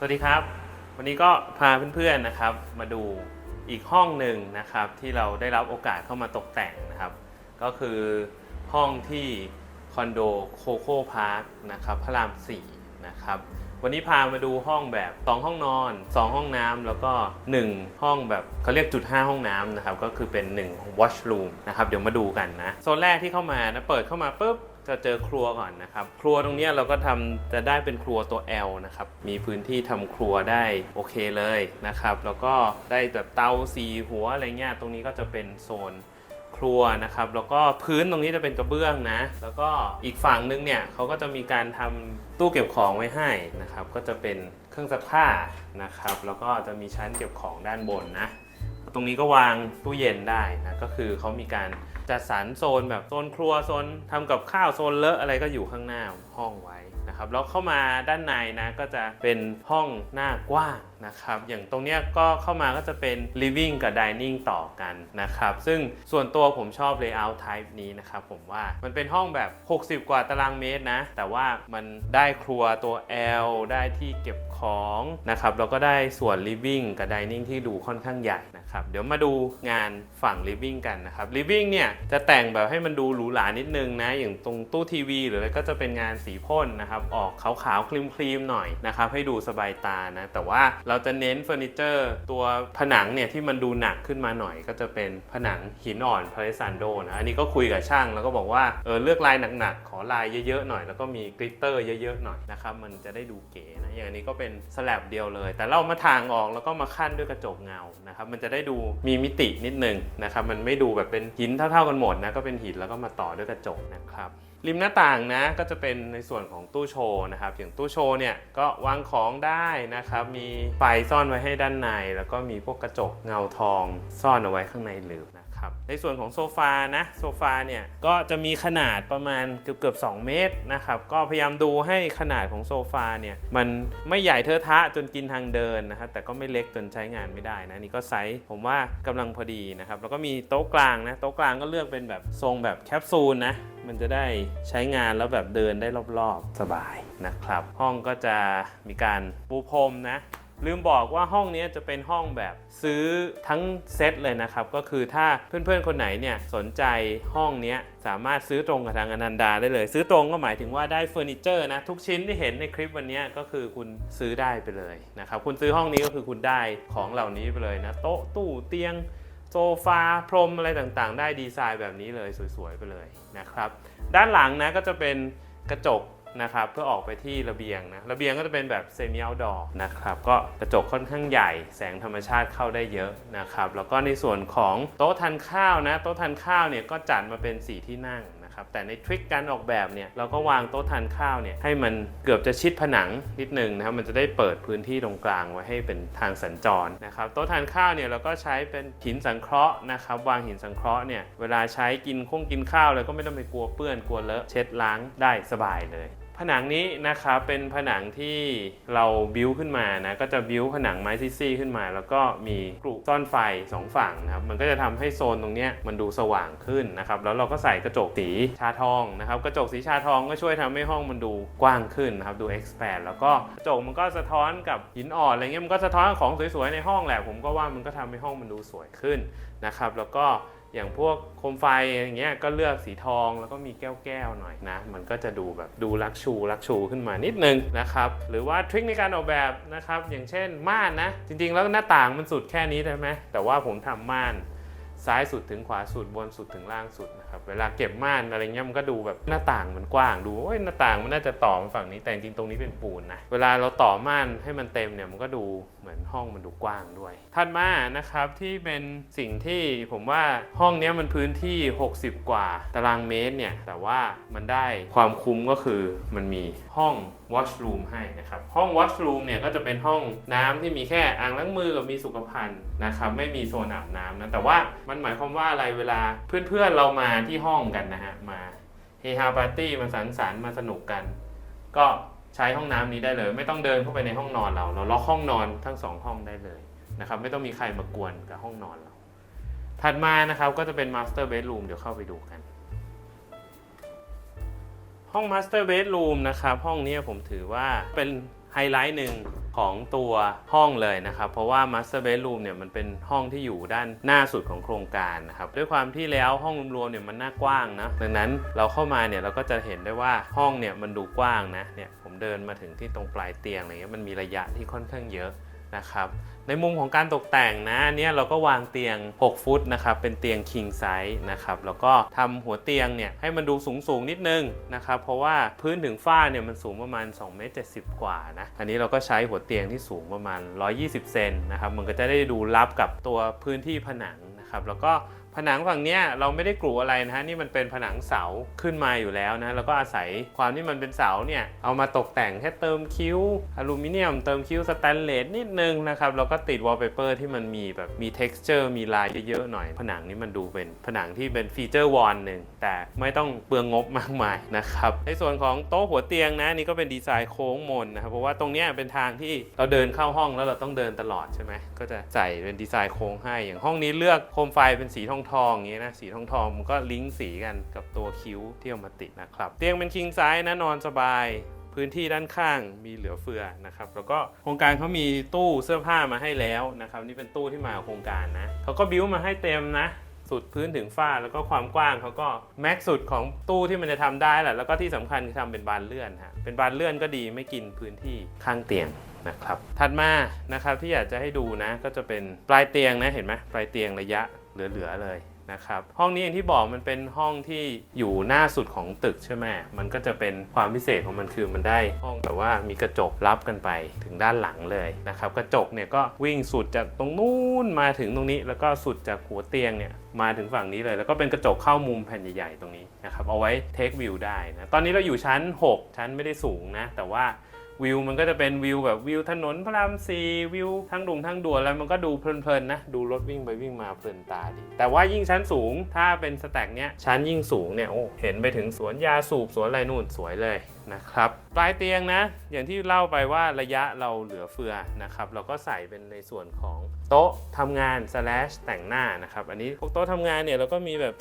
สวัสดีครับ วันนี้ก็พาเพื่อนๆนะครับ มาดูอีกห้องหนึ่งนะครับ ที่เราได้รับโอกาสเข้ามาตกแต่งนะครับ ก็คือห้องที่คอนโดโคโค่พาร์คนะครับพระราม4นะครับวันนี้พามาดูห้องแบบ 2 ห้องนอน 2 ห้องน้ำแล้วก็ 1 ห้องแบบเขาเรียกจุด 5 ห้องน้ำนะครับ ก็คือเป็น1 washroom นะครับ เดี๋ยวมาดูกันนะ โซนแรกที่เข้ามานะเปิดเข้ามาปุ๊บ จะเจอครัวก่อนนะครับ ครัวตรงนี้เราก็ทำจะได้เป็นครัวตัว L นะครับ มีพื้นที่ทำครัวได้โอเคเลยนะครับ แล้วก็ได้แบบเตาสีหัวอะไรเงี้ย ตรงนี้ก็จะเป็นโซนครัวนะครับ แล้วก็พื้นตรงนี้จะเป็นกระเบื้องนะ แล้วก็อีกฝั่งนึงเนี่ยเขาก็จะมีการทำตู้เก็บของไว้ให้นะครับ ก็จะเป็นเครื่องซักผ้านะครับ แล้วก็จะมีชั้นเก็บของด้านบนนะ ตรงนี้ก็วางตู้เย็นได้นะ ก็คือเขามีการ จัดสรรโซนแบบโซนครัวโซนทำกับข้าวโซนเลอะอะไรก็อยู่ข้างหน้าห้องไว้นะครับแล้วเข้ามาด้านในนะก็จะเป็นห้องหน้ากว้างนะครับ อย่างตรงเนี้ยก็เข้ามาก็จะเป็น living กับ dining ต่อกันนะครับ ซึ่งส่วนตัวผมชอบ layout type นี้นะครับผมว่ามันเป็นห้องแบบ 60 กว่าตารางเมตรนะ แต่ว่ามันได้ครัวตัว L ได้ที่เก็บของนะครับ แล้วก็ได้ส่วน living กับ dining ที่ดูค่อนข้างใหญ่นะครับ เดี๋ยวมาดูงานฝั่ง living กันนะครับ living เนี่ยจะแต่งแบบให้มันดูหรูหรานิดนึงนะ อย่างตรงตู้ทีวี หรืออะไรก็จะเป็นงานสีพ่นนะครับ ออกขาวๆครีมๆหน่อยนะครับ ให้ดูสบายตานะ แต่ว่าเราจะเน้นเฟอร์นิเจอร์ตัวผนังเนี่ยที่มันดูหนักขึ้นมาหน่อย ก็จะเป็นผนังหินอ่อนพาเลซันโดนะอันนี้ก็คุยกับช่างแล้วก็บอกว่าเออเลือกลายหนักๆขอลายเยอะๆหน่อย แล้วก็มีกลิตเตอร์เยอะๆหน่อยนะครับมันจะได้ดูเก๋นะอย่างอันนี้ก็เป็นสแลบเดียวเลย แต่เรามาทางออกแล้วก็มาขั้นด้วยกระจกเงานะครับมันจะได้ดูมีมิตินิดนึงนะครับมันไม่ดูแบบเป็นหินเท่า ๆกันหมดนะก็เป็นหินแล้วก็มาต่อด้วยกระจกนะครับ ริมหน้าต่างนะก็จะเป็นในส่วนของตู้โชว์นะครับ อย่างตู้โชว์เนี่ยก็วางของได้นะครับ มีไฟซ่อนไว้ให้ด้านใน แล้วก็มีพวกกระจกเงาทองซ่อนเอาไว้ข้างในหลืบนะครับ ในส่วนของโซฟานะโซฟาเนี่ยก็จะมีขนาดประมาณเกือบเกือบๆ2เมตรนะครับก็พยายามดูให้ขนาดของโซฟาเนี่ยมันไม่ใหญ่เทอะทะจนกินทางเดินนะครับแต่ก็ไม่เล็กจนใช้งานไม่ได้นะนี่ก็ไซส์ผมว่ากำลังพอดีนะครับแล้วก็มีโต๊ะกลางนะโต๊ะกลางก็เลือกเป็นแบบทรงแบบแคปซูลนะ มันจะได้ใช้งานแล้วแบบเดินได้รอบๆสบายนะครับ ห้องก็จะมีการปูพรมนะลืมบอกว่าห้องนี้จะเป็นห้องแบบซื้อทั้งเซตเลยนะครับ ก็คือถ้าเพื่อนๆคนไหนเนี่ยสนใจห้องนี้สามารถซื้อตรงกับทางอนันดาได้เลย ซื้อตรงก็หมายถึงว่าได้เฟอร์นิเจอร์นะทุกชิ้นที่เห็นในคลิปวันนี้ก็คือคุณซื้อได้ไปเลยนะครับคุณซื้อห้องนี้ก็คือคุณได้ของเหล่านี้ไปเลยนะโต๊ะตู้เตียง โซฟาพรมอะไรต่างๆ ได้ดีไซน์แบบนี้เลยสวยๆไปเลยนะครับด้านหลังนะก็จะเป็นกระจกนะครับเพื่อออกไปที่ระเบียงนะระเบียงก็จะเป็นแบบเซมิเอลดอร์นะครับก็กระจกค่อนข้างใหญ่แสงธรรมชาติเข้าได้เยอะนะครับแล้วก็ในส่วนของโต๊ะทานข้าวนะโต๊ะทานข้าวเนี่ยก็จัดมาเป็น 4 ที่นั่ง นะครับแต่ในทริคการออกแบบเนี่ยเราก็วางโต๊ะทานข้าวเนี่ยให้มันเกือบจะชิดผนังนิดนึงนะครับมันจะได้เปิดพื้นที่ตรงกลางไว้ให้เป็นทางสัญจรนะครับโต๊ะทานข้าวเนี่ยเราก็ใช้เป็นหินสังเคราะห์นะครับวางหินสังเคราะห์เนี่ยเวลาใช้กินคงกินข้าวเลยก็ไม่ต้องไปกลัวเปื้อนกลัวเลอะเช็ดล้างได้สบายเลย ผนังนี้นะครับเป็นผนังที่เราบิวขึ้นมานะก็จะบิวผนังไม้ซี่ๆขึ้นมา แล้วก็มีกรุซ่อนไฟสองฝั่งนะครับมันก็จะทำให้โซนตรงนี้มันดูสว่างขึ้นนะครับแล้วเราก็ใส่กระจกสีชาทองนะครับกระจกสีชาทองก็ช่วยทำให้ห้องมันดูกว้างขึ้นนะครับดู expand แล้วก็กระจกมันก็สะท้อนกับหินอ่อนอะไรเงี้ยมันก็สะท้อนของสวยๆในห้องแหละผมก็ว่ามันก็ทำให้ห้องมันดูสวยขึ้นนะครับแล้วก็ อย่างพวกโคมไฟอย่างเงี้ยก็เลือกสีทองแล้วก็มีแก้วๆหน่อยนะ มันก็จะดูแบบดูลักชูลักชูขึ้นมานิดนึงนะครับหรือว่าทริคในการออกแบบนะครับอย่างเช่นม่านนะ จริงๆ แล้วหน้าต่างมันสุดแค่นี้ใช่ไหมแต่ว่าผมทำม่าน ซ้ายสุดถึงขวาสุดบนสุดถึงล่างสุดนะครับเวลาเก็บม่านอะไรเงี้ยมันก็ดูแบบหน้าต่างมันกว้างดูโอ้ยหน้าต่างมันน่าจะต่อมาฝั่งนี้แต่จริงตรงนี้เป็นปูนนะเวลาเราต่อม่านให้มันเต็มเนี่ยมันก็ดูเหมือนห้องมันดูกว้างด้วยถัดมานะครับที่เป็นสิ่งที่ผมว่าห้องเนี้ยมันพื้นที่ 60 กว่าตารางเมตรเนี่ยแต่ว่ามันได้ความคุ้มก็คือมันมีห้อง washroom ให้นะครับ ห้อง washroom เนี่ยก็จะเป็นห้องน้ำที่มีแค่อ่างล้างมือกับมีสุขภัณฑ์นะครับไม่มีโซนอาบน้ำนะแต่ว่ามันหมายความว่าอะไรเวลาเพื่อนๆเรามาที่ห้องกันนะฮะมาเฮฮาปาร์ตี้มาสังสรรค์มาสนุกกัน ก็ใช้ห้องน้ำนี้ได้เลย ไม่ต้องเดินเข้าไปในห้องนอนเรา เราล็อกห้องนอนทั้งสองห้องได้เลยนะครับไม่ต้องมีใครมากวนกับห้องนอนเรา ถัดมานะครับก็จะเป็น master bedroom เดี๋ยวเข้าไปดูกัน ห้อง Master Bedroom นะครับ ห้องนี้ผมถือว่าเป็นไฮไลท์หนึ่งของตัวห้องเลยนะครับ เพราะว่า Master Bedroom เนี่ยมันเป็นห้องที่อยู่ด้านหน้าสุดของโครงการนะครับด้วยความที่แล้วห้องรวมๆเนี่ยมันหน้ากว้างนะดังนั้นเราเข้ามาเนี่ยเราก็จะเห็นได้ว่าห้องเนี่ยมันดูกว้างนะเนี่ยผมเดินมาถึงที่ตรงปลายเตียงอะไรเงี้ยมันมีระยะที่ค่อนข้างเยอะ นะครับในมุมของการตกแต่งนะอันเนี่ยเราก็วางเตียง 6 ฟุตนะครับเป็นเตียง king size นะครับแล้วก็ทำหัวเตียงเนี่ยให้มันดูสูงสูงนิดนึงนะครับเพราะว่าพื้นถึงฝ้าเนี่ยมันสูงประมาณ2เมตร70กว่านะอันนี้เราก็ใช้หัวเตียงที่สูงประมาณ 120 เซนนะครับมันก็จะได้ดูรับกับตัวพื้นที่ผนังนะครับแล้วก็ นังฝั่งเนี้ยเราไม่ได้กรูอะไรนะฮะนี่มันเป็นผนังเสาขึ้นมาอยู่แล้วนะแล้วก็อาศัยความที่มันเป็นเสาเนี่ยเอามาตกแต่งแค่เติมคิ้วอลูมิเนียมเติมคิ้วสแตนเลสนิดนึงนะครับแล้วก็ติดวอลเปเปอร์ที่มันมีแบบมี t e x t อร์มีลายเยอะๆหน่อย ผนังนี้มันดูเป็นผนังที่เป็นฟีเจอร์วอลหนึ่งแต่ไม่ต้องเปลืองงบมากมายนะครับในส่วนของโต๊ะหัวเตียงนะนี่ก็เป็นดีไซน์โค้งมนนะครับเพราะว่าตรงเนี้ยเป็นทางที่เราเดินเข้าห้องแล้วเราต้องเดินตลอดใช่ไหมก็จะใส่เป็นดีไซน์โค้งให้อย่างห้องนี้เลือกโคมไฟเป็นสีทองทองอย่างเงี้ยนะสีทองทองมันก็ลิงก์สีกันกับตัวคิ้วที่เอามาติดนะครับเตียงเป็นคิงไซส์นะนอนสบายพื้นที่ด้านข้างมีเหลือเฟือนะครับแล้วก็โครงการเขามีตู้เสื้อผ้ามาให้แล้วนะครับนี่เป็นตู้ที่มาโครงการนะเขาก็บิ้วมาให้เต็มนะสุดพื้นถึงฝ้าแล้วก็ความกว้างเขาก็แม็กสุดของตู้ที่มันจะทำได้แหละแล้วก็ที่สำคัญคือทำเป็นบานเลื่อนฮะเป็นบานเลื่อนก็ดีไม่กินพื้นที่ข้างเตียงนะครับถัดมานะครับที่อยากจะให้ดูนะก็จะเป็นปลายเตียงนะเห็นไหมปลายเตียงระยะ เหลือๆเลยนะครับห้องนี้อย่างที่บอกมันเป็นห้องที่อยู่หน้าสุดของตึกใช่ไหมมันก็จะเป็นความพิเศษของมันคือมันได้ห้องแบบว่ามีกระจกรับกันไปถึงด้านหลังเลยนะครับกระจกเนี่ยก็วิ่งสุดจากตรงนู้นมาถึงตรงนี้ แล้วก็สุดจากหัวเตียงเนี่ยมาถึงฝั่งนี้เลย แล้วก็เป็นกระจกเข้ามุมแผ่นใหญ่ๆตรงนี้นะครับเอาไว้เทควิวได้นะตอนนี้เราอยู่ชั้น 6 ชั้นไม่ได้สูงนะแต่ว่า วิวมันก็จะเป็นวิวแบบวิวถนนพระรามสี่วิวทั้งดุงทั้งด่วนแล้วมันก็ดูเพลินๆนะ ดูรถวิ่งไปวิ่งมาเพลินตาดี แต่ว่ายิ่งชั้นสูงถ้าเป็นสแต็กเนี้ยชั้นยิ่งสูงเนี่ยโอ้เห็นไปถึงสวนยาสูบสวนอะไรนู่นสวยเลย นะครับปลายเตียงนะ อย่างที่เล่าไปว่าระยะเราเหลือเฟือนะครับ เราก็ใส่เป็นในส่วนของโต๊ะทำงาน slash แต่งหน้านะครับ อันนี้พวกโต๊ะทำงานเนี่ยเราก็มีแบบ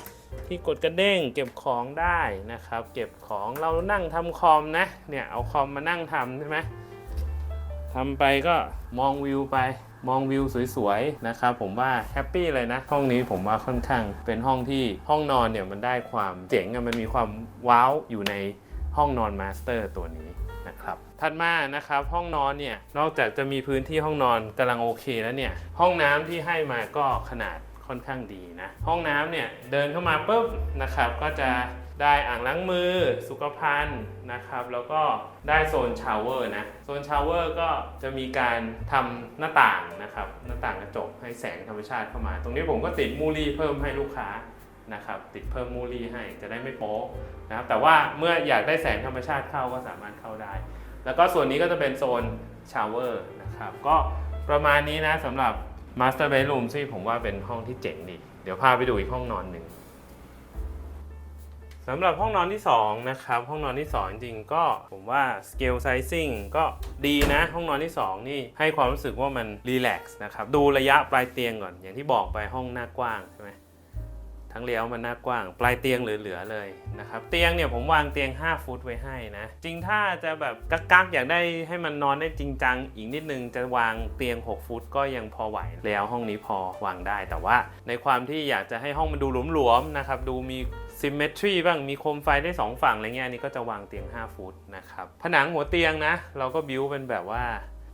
ที่กดกระเด้งเก็บของได้นะครับ เก็บของเรานั่งทำคอมนะ เนี่ยเอาคอมมานั่งทำใช่ไหมทำไปก็มองวิวไปมองวิวสวยๆนะครับผมว่าแฮปปี้เลยนะ ห้องนี้ผมว่าค่อนข้างเป็นห้องที่ห้องนอนเนี่ยมันได้ความเจ๋งมันมีความว้าวอยู่ใน ห้องนอนมาสเตอร์ตัวนี้นะครับถัดมานะครับห้องนอนเนี่ยนอกจากจะมีพื้นที่ห้องนอนกำลังโอเคแล้วเนี่ยห้องน้ำที่ให้มาก็ขนาดค่อนข้างดีนะห้องน้ำเนี่ยเดินเข้ามาปุ๊บนะครับก็จะได้อ่างล้างมือ สุขภัณฑ์นะครับ แล้วก็ได้โซนชาวเวอร์นะ โซนชาวเวอร์ก็จะมีการทำหน้าต่างนะครับ หน้าต่างกระจกให้แสงธรรมชาติเข้ามา ตรงนี้ผมก็ติดมูลี่เพิ่มให้ลูกค้า นะครับติดเพิ่มมูลี่ให้จะได้ไม่โป๊ะนะครับแต่ว่าเมื่ออยากได้แสงธรรมชาติเข้าก็สามารถเข้าได้ แล้วก็ส่วนนี้ก็จะเป็นโซนชาวเวอร์นะครับก็ประมาณนี้นะสำหรับ Master Bedroom ที่ผมว่าเป็นห้องที่เจ๋งดีเดี๋ยวพาไปดูอีกห้องนอนหนึ่งสำหรับห้องนอนที่2นะครับห้องนอนที่2จริงๆก็ผมว่า scale sizing ก็ดีนะห้องนอนที่ 2 นี่ให้ความรู้สึกว่ามันรีแลกซ์นะครับดูระยะปลายเตียงก่อน อย่างที่บอกไปห้องหน้ากว้างใช่ไหม ทั้งเลี้ยวมันหน้ากว้าง ปลายเตียงเหลือๆเลยนะครับ เตียงเนี่ยผมวางเตียง 5 ฟุตไว้ให้นะ จริงถ้าจะแบบกักๆอยากได้ให้มันนอนได้จริงจังอีกนิดนึงจะวางเตียง 6 ฟุตก็ยังพอไหวแล้วห้องนี้พอวางได้ แต่ว่าในความที่อยากจะให้ห้องมันดูหลวมๆนะครับดูมี symmetry บ้างมีโคมไฟได้ 2 ฝั่งอะไรเงี้ยอันนี้ก็จะวางเตียง 5 ฟุตนะครับผนังหัวเตียงนะ เราก็บิวเป็นแบบว่า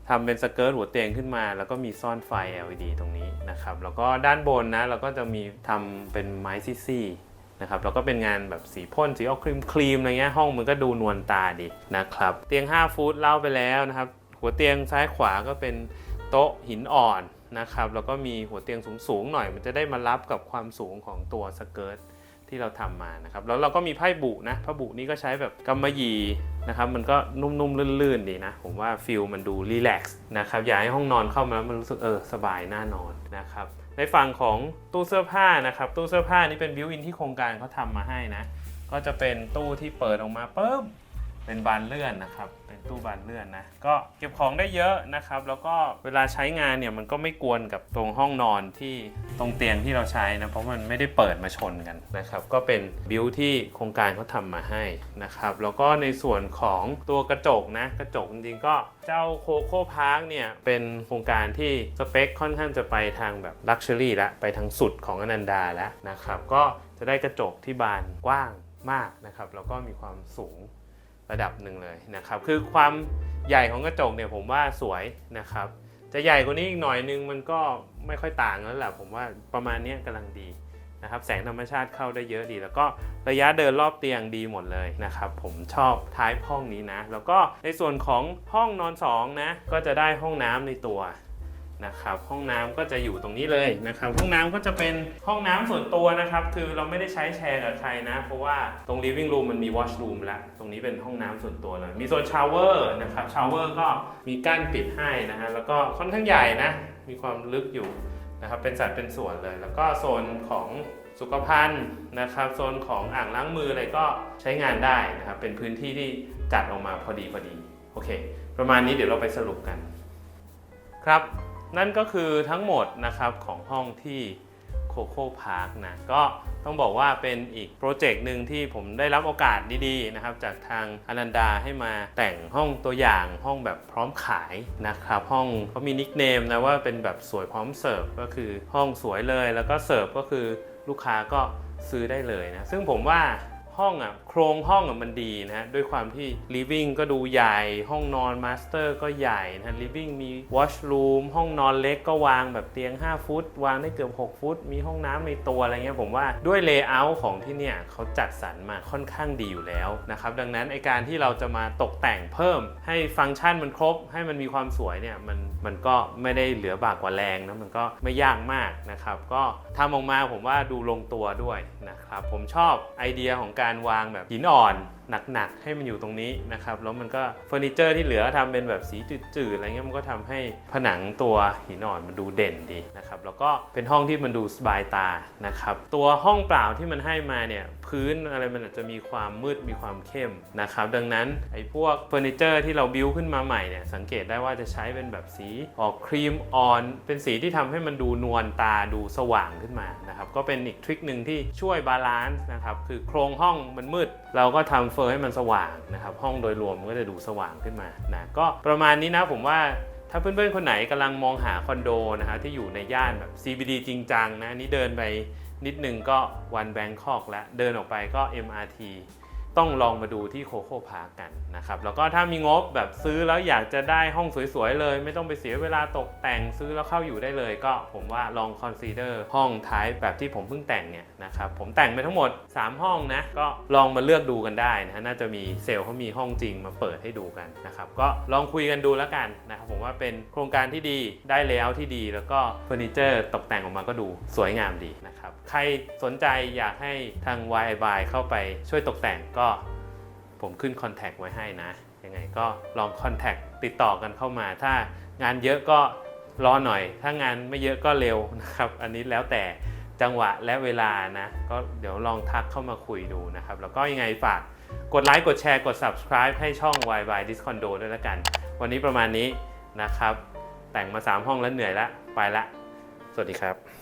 ทำเป็นสเกิร์ตหัวเตียงขึ้นมา แล้วก็มีซ่อนไฟ LED ตรงนี้นะครับแล้วก็ด้านบนนะเราก็จะมีทำเป็นไม้ซี่ๆนะครับแล้วก็เป็นงานแบบสีพ่นสีออกครีมครีมอะไรเงี้ยห้องมันก็ดูนวลตาดีนะครับเตียง 5 ฟุตเล่าไปแล้วนะครับหัวเตียงซ้ายขวาก็เป็นโต๊ะหินอ่อนนะครับแล้วก็มีหัวเตียงสูงๆหน่อยมันจะได้มารับกับความสูงของตัวสเกิร์ต ที่เราทำมานะครับแล้วเราก็มีไพ่บุนะผ้าบุนี่ก็ใช้แบบกำมะหยี่นะครับมันก็นุ่มๆลื่นๆดีนะ ผมว่าฟิลมันดูรีแลกซ์นะครับอยากให้ห้องนอนเข้ามาแล้วมันรู้สึกเออสบายน่านอนนะครับในฝั่งของตู้เสื้อผ้านะครับตู้เสื้อผ้านี่เป็นบิวอินที่โครงการเขาทำมาให้นะก็จะเป็นตู้ที่เปิดออกมาปุ๊บ เป็นบานเลื่อนนะครับ เป็นตู้บานเลื่อนนะ ก็เก็บของได้เยอะนะครับ แล้วก็เวลาใช้งานเนี่ยมันก็ไม่กวนกับตรงห้องนอนที่ตรงเตียงที่เราใช้นะ เพราะมันไม่ได้เปิดมาชนกันนะครับ ก็เป็นบิวที่โครงการเขาทำมาให้นะครับ แล้วก็ในส่วนของตัวกระจกนะ กระจกจริงๆก็เจ้าโคโค่พาร์คเนี่ยเป็นโครงการที่สเปคค่อนข้างจะไปทางแบบลักชัวรี่ละ ไปทางสุดของอนันดาแล้วนะครับ ก็จะได้กระจกที่บานกว้างมากนะครับ แล้วก็มีความสูง ระดับหนึ่งเลยนะครับ คือความใหญ่ของกระจกเนี่ยผมว่าสวยนะครับ จะใหญ่กว่านี้อีกหน่อยนึงมันก็ไม่ค่อยต่างแล้วแหละผมว่าประมาณนี้กำลังดีนะครับ แสงธรรมชาติเข้าได้เยอะดี แล้วก็ระยะเดินรอบเตียงดีหมดเลยนะครับ ผมชอบท้ายห้องนี้นะ แล้วก็ในส่วนของห้องนอนสองนะก็จะได้ห้องน้ำในตัว นะครับห้องน้ำก็จะอยู่ตรงนี้เลยนะครับห้องน้ำก็จะเป็นห้องน้ำส่วนตัวนะครับ คือเราไม่ได้ใช้แชร์กับใครนะ เพราะว่าตรง living room มันมี wash room แล้ว ตรงนี้เป็นห้องน้ำส่วนตัวเลย มีโซนชาวเวอร์นะครับชาวเวอร์ก็มีกั้นปิดให้นะฮะแล้วก็ค่อนข้างใหญ่นะ มีความลึกอยู่นะครับเป็นสัดเป็นส่วนเลย แล้วก็โซนของสุขภัณฑ์นะครับ โซนของอ่างล้างมืออะไรก็ใช้งานได้นะครับเป็นพื้นที่ที่จัดออกมาพอดีพอดีโอเค ประมาณนี้เดี๋ยวเราไปสรุปกัน ครับ นั่นก็คือทั้งหมดนะครับของห้องที่โคโค่พาร์คนะก็ต้องบอกว่าเป็นอีกโปรเจกต์หนึ่งที่ผมได้รับโอกาสดีๆนะครับ จากทางอนันดาให้มาแต่งห้องตัวอย่างห้องแบบพร้อมขายนะครับ ห้องเขามีนิกเนมนะว่าเป็นแบบสวยพร้อมเสิร์ฟก็คือห้องสวยเลยแล้วก็เสิร์ฟก็คือลูกค้าก็ซื้อได้เลยนะ ซึ่งผมว่า ห้องอะโครงห้องอะมันดีนะฮะด้วยความที่ living ก็ดูใหญ่ห้องนอน master ก็ใหญ่นะ living มี washroom ห้องนอนเล็กก็วางแบบเตียง 5 ฟุต วางได้เกือบ 6 ฟุต มีห้องน้ำในตัวอะไรเงี้ยผมว่าด้วย layout ของที่เนี่ยเขาจัดสรรมาค่อนข้างดีอยู่แล้วนะครับ ดังนั้นไอการที่เราจะมาตกแต่งเพิ่ม ให้ฟังก์ชันมันครบ ให้มันมีความสวยเนี่ยมันมันก็ไม่ได้เหลือบากกว่าแรงนะมันก็ไม่ยากมากนะครับก็ทำออกมาผมว่าดูลงตัวด้วยนะครับผมชอบไอเดียของการวางแบบหินอ่อนหนักๆให้มันอยู่ตรงนี้นะครับแล้วมันก็เฟอร์นิเจอร์ที่เหลือทำเป็นแบบสีจืดๆอะไรเงี้ยมันก็ทำให้ผนังตัวหินอ่อนมันดูเด่นดีนะครับแล้วก็เป็นห้องที่มันดูสบายตานะครับตัวห้องเปล่าที่มันให้มาเนี่ยพื้นอะไรมันอาจจะมีความมืดมีความเข้มนะครับดังนั้นไอ้พวกเฟอร์นิเจอร์ที่เราบิวขึ้นมาใหม่เนี่ยสังเกตได้ว่าจะใช้เป็นแบบสีออกครีมอ่อน เป็นสีที่ทำให้มันดูนวลตาดูสว่างขึ้นมานะครับก็เป็นอีกทริคหนึ่งที่ช่วยบาลานซ์นะครับคือโครงห้องมันมืด เราก็ทำเฟอร์ให้มันสว่างนะครับห้องโดยรวมมันก็จะดูสว่างขึ้นมานะก็ประมาณนี้นะผมว่าถ้าเพื่อนๆ คนไหนกำลังมองหาคอนโดนะฮะที่อยู่ในย่านแบบ CBD จริงจังนะนนี่เดินไปนิดนึงก็วันแบงคอกแล้วเดินออกไปก็ MRT ต้องลองมาดูที่โคโค่พาร์กันนะครับ แล้วก็ถ้ามีงบแบบซื้อแล้วอยากจะได้ห้องสวยๆเลย ไม่ต้องไปเสียเวลาตกแต่งซื้อแล้วเข้าอยู่ได้เลย ก็ผมว่าลองคอนซีเดอร์ห้องท้ายแบบที่ผมเพิ่งแต่งเนี่ยนะครับผมแต่งไปทั้งหมด 3 ห้องนะก็ลองมาเลือกดูกันได้นะน่าจะมีเซลล์เขามีห้องจริงมาเปิดให้ดูกันนะครับก็ลองคุยกันดูแล้วกันนะครับผมว่าเป็นโครงการที่ดีได้เลเยอร์ที่ดี แล้วก็เฟอร์นิเจอร์ตกแต่งออกมาก็ดูสวยงามดีนะครับใครสนใจอยากให้ทาง y y เข้าไปช่วยตกแต่งก็ผมขึ้นคอนแทคไว้ให้นะ ยังไงก็ลองคอนแทคติดต่อกันเข้ามา ถ้างานเยอะก็รอหน่อย ถ้างานไม่เยอะก็เร็วนะครับ อันนี้แล้วแต่จังหวะและเวลานะ ก็เดี๋ยวลองทักเข้ามาคุยดูนะครับ แล้วก็ยังไงฝากกดไลค์กดแชร์กด subscribe ให้ช่อง y y Discondo ด้วยละกัน วันนี้ประมาณนี้นะครับ แต่งมา 3 ห้องแล้วเหนื่อยละ ไปละ สวัสดีครับ